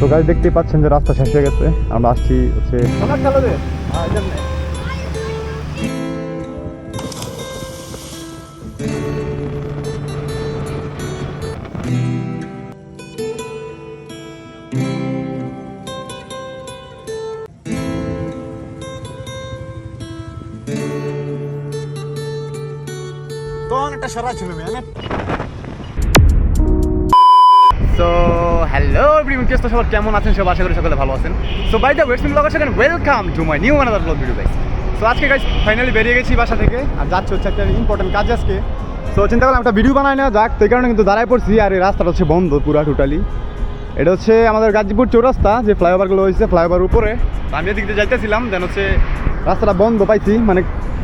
তো গাড়ি দেখতেই পাচ্ছেন যে রাস্তা শেষ হয়ে গেছে। আমরা আসছি হচ্ছে তখন একটা সরা ছিল মেয়ে সো হ্যালো এভরিওয়ান কেস তো সবার কেমন আছেন? সব আশা করি সকলে ভালো আছেন। So by the west blogger সেখানে welcome to my new another blog video guys so আজকে গাইস ফাইনালি বেরিয়ে গেছি বাসা থেকে, আর যাচ্ছে হচ্ছে একটা ইম্পর্টেন্ট কাজ আজকে। সো চিন্তা করলাম একটা ভিডিও বানাই না যাক। এই কারণে কিন্তু দাঁড়ায় পড়ছি, আর এই রাস্তাটা হচ্ছে বন্ধ পুরা টোটালি এটা হচ্ছে আমাদের গাজীপুর চৌরাস্তা, যে ফ্লাইওভারগুলো হয়েছে ফ্লাইওভার উপরে। আমি এদিক দিয়ে যাইতেছিলাম দেন হচ্ছে রাস্তাটা বন্ধ পাইছি মানে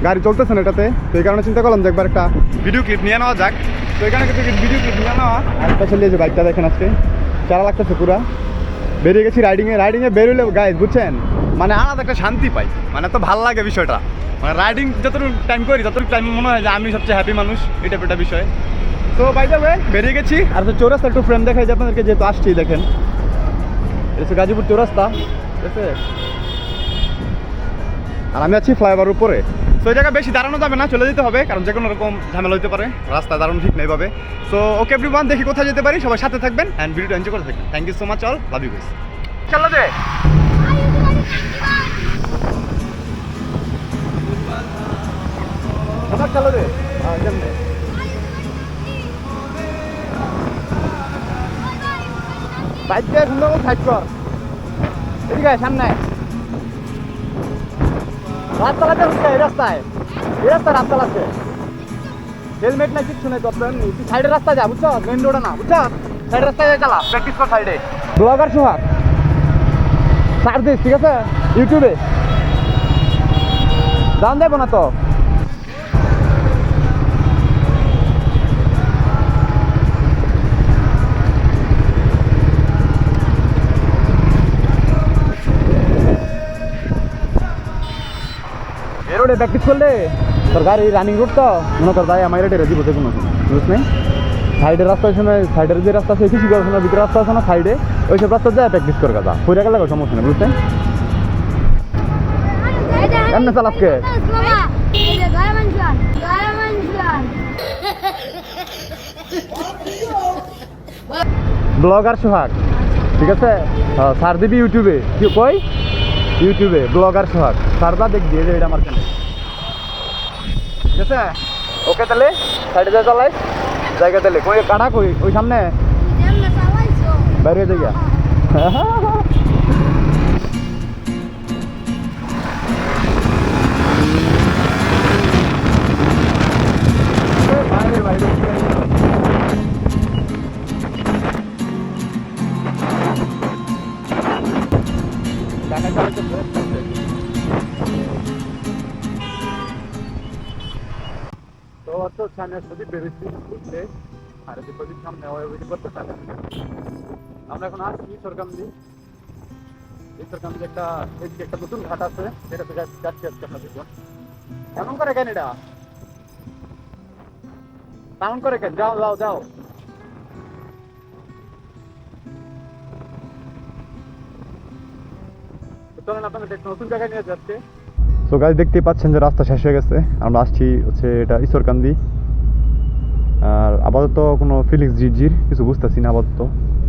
গাড়ি চলতেছে না এটাতে। তো এই কারণে চিন্তা করলাম যে একবার একটা ভিডিও ক্লিপ নিয়ে নেওয়া যাক। তো এখানে ভিডিও ক্লিপ নিয়ে নেওয়া, আর স্পেশালি যে বাইকটা দেখেন আজকে। চারা লাগতেছে পুরা। বেরিয়ে গেছি রাইডিংয়ে রাইডিংয়ে বেরোলে গাইজ বুঝছেন? মানে আলাদা একটা শান্তি পাই। মানে তো ভালো লাগে বিষয়টা। মানে রাইডিং যতটুকু টাইম করি, ততটুকু টাইম মনে হয় যে আমি সবচেয়ে হ্যাপি মানুষ এটা একটা বিষয়। তো বাই ওয়ে বেরিয়ে গেছি। আর তো চৌরাস্তা একটু ফ্রেম দেখাই যে আপনাদেরকে, যেহেতু আসছি, দেখেন। হচ্ছে গাজীপুর চৌরাস্তা, ঠিক আছে? আর আমি আছি ফ্লাইওভার উপরে। তো এই জায়গায় বেশি দাঁড়ানো যাবে না চলে যেতে হবে কারণ যে কোনো রকম ঝামেলা হতে পারে রাস্তা দাঁড়ানো ঠিক নেই পাবে সো ওকে এভরিওয়ান দেখি কোথায় যেতে পারি সবাই সাথে থাকবেন অ্যান্ড ভিডিওটা এনজয় করে থাকবেন। Thank you so much all love you guys চলো দে চলো হ্যাঁ বাইক দিয়ে সুন্দর করে সাইড কর। এদিকে সামনে। রাত হচ্ছে এই রাস্তায়। এই রাস্তায় রাত চালাচ্ছে হেলমেট নাই, কিচ্ছু নেই তুই সাইডের রাস্তা যা, বুঝছ? মেন রোডে না, বুঝছ? সাইডের রাস্তায় চালা। প্র্যাকটিস কর সাইডে ব্লগার সোহাগ। সার দিস ঠিক আছে? ইউটিউবে দাম দেবো না তো? রোডে প্র্যাকটিস করলে? তোর গাড়ি রানিং রোড তো? মনে কর ভাই আমার এটা রেজি বসে কোনো বুঝছ নাই? সাইডের রাস্তা সময় সাইডের যে রাস্তা আছে কিছু করার সময় ভিতরে রাস্তা আছে না সাইডে ওই সব রাস্তা যায় প্র্যাকটিস কর কথা পয়রা গেলে সমস্যা নেই বুঝছেন কেমনে গায়ে মানছিলাম ব্লগার সোহাগ, ঠিক আছে? হ্যাঁ সার দিবি ইউটিউবে। কি, কই? ইউটিউবে ব্লগার সোহাগ সারদা দেখ দিয়ে এটা আমার কেন ঠিক আছে? ওকে তাহলে? সাইডে যা চালাই। জায়গা তাহলে। কই কাটা কই? ওই সামনে? বাইরে জায়গা তো ঘুরতে আর ওই করতে থাকে আমরা এখন আসছি সরকামদি এই সরকামদি একটা একটা নতুন ঘাট আছে, সেটা থেকে যাচ্ছি আজকে আপনাদের এমন করে কেন এটা? এমন করে কেন? যাও যাও যাও। চলেন গাড়ি দেখতেই পাচ্ছেন যে রাস্তা শেষ হয়ে গেছে। আমরা আসছি হচ্ছে এটা ঈশ্বরকান্দি। আর আপাতত কোনো ফিলিক্স ঝিরঝির কিছু বুঝতেছি না আপাতত।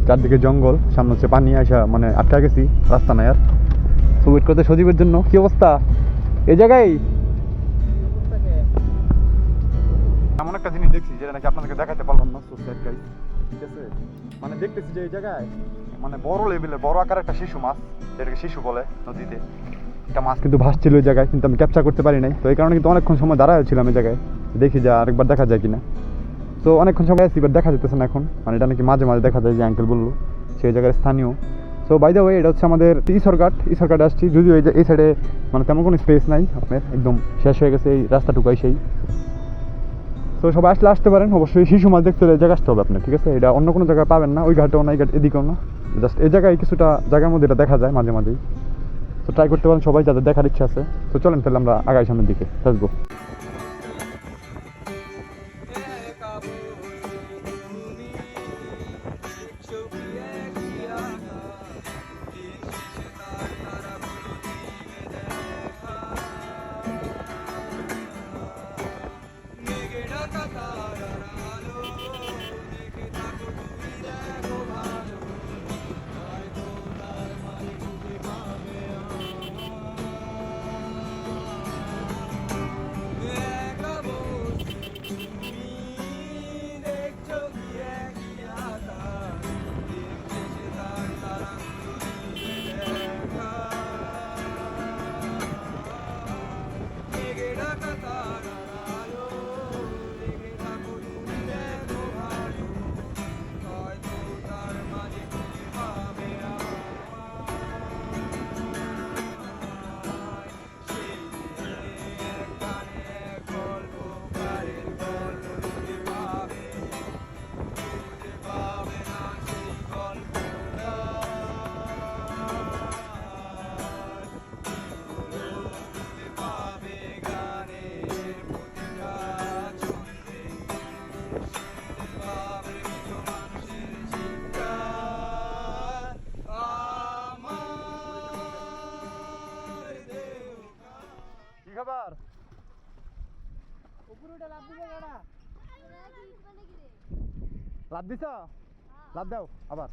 চারদিকে জঙ্গল, সামনে হচ্ছে পানি আসা মানে আটকা গেছি, রাস্তা নাই আর। সো ওয়েট করতে সজীবের জন্য। কি অবস্থা? এই জায়গায়? এমন একটা জিনিস দেখছি যেটা নাকি আপনাদেরকে দেখাতে পারলাম না। ঠিক আছে? মানে দেখতেছি যে এই জায়গায় মানে বড় লেভেলের বড় আকার একটা শিশু মাছ, যেটাকে শিশু বলে নদীতে। একটা মাছ কিন্তু ভাসছিল ওই জায়গায়, কিন্তু আমি ক্যাপচার করতে পারি নাই। তো এই কারণে কিন্তু অনেকক্ষণ সময় দাঁড়ায় ছিলাম এই জায়গায়। দেখি যে আরেকবার দেখা যায় কিনা। তো অনেকক্ষণ সময় আছি এবার দেখা যেতেছে না এখন। মানে এটা নাকি মাঝে মাঝে দেখা যায় যে আঙ্কেল বলল সেই জায়গার স্থানীয়। সো বাই দ্য ওয়ে এটা হচ্ছে আমাদের ঈশ্বরঘাট ঈশ্বরঘাটে আসছি। যদিও এই সাইডে মানে তেমন কোনো স্পেস নাই, আপনার একদম শেষ হয়ে গেছে এই রাস্তাটুকাই সেই তো সবাই আসলে আসতে পারেন, অবশ্যই শিশু মাছ দেখতে হলে জায়গা আসতে হবে আপনার ঠিক আছে? এটা অন্য কোনো জায়গায় পাবেন না, ওই ঘাটেও না, এই ঘাট এদিকেও না। জাস্ট এই জায়গায় কিছুটা জায়গার মধ্যে এটা দেখা যায় মাঝে মাঝেই। তো ট্রাই করতে পারেন সবাই, যাদের দেখার ইচ্ছা আছে। তো চলেন তাহলে আমরা আগাই সামনের দিকে আসব আবার। উপরে লাভ দিবে গাড়া লাভ দিছ? হ্যাঁ। লাভ দাও আবার।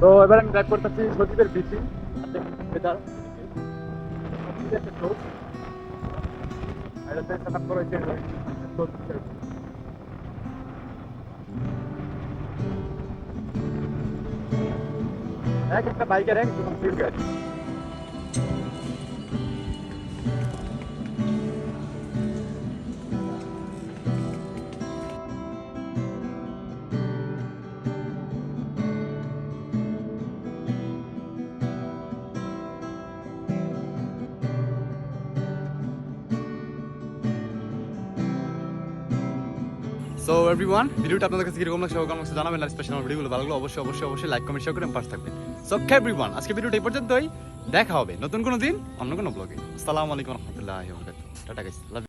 তো এবার আমি ড্রাইভ করতেছি সজীবের বিচি বেটার এক একটা বাইকের এক গাড়ি সো এভরিওয়ান ভিডিওটা আপনাদের কাছে কীরকম লাগছে জানাবেন আর স্পেশাল ভিডিওগুলো ভালো অবশ্যই অবশ্যই অবশ্যই লাইক কমেন্ট শেয়ার করে থাকবেন। সো এভরিওয়ান আজকে ভিডিওটা এই পর্যন্তই। দেখা হবে নতুন কোনো দিন, অন্য কোনো ব্লগে আসসালামু আলাইকুম রহমতুল্লাহ টাটা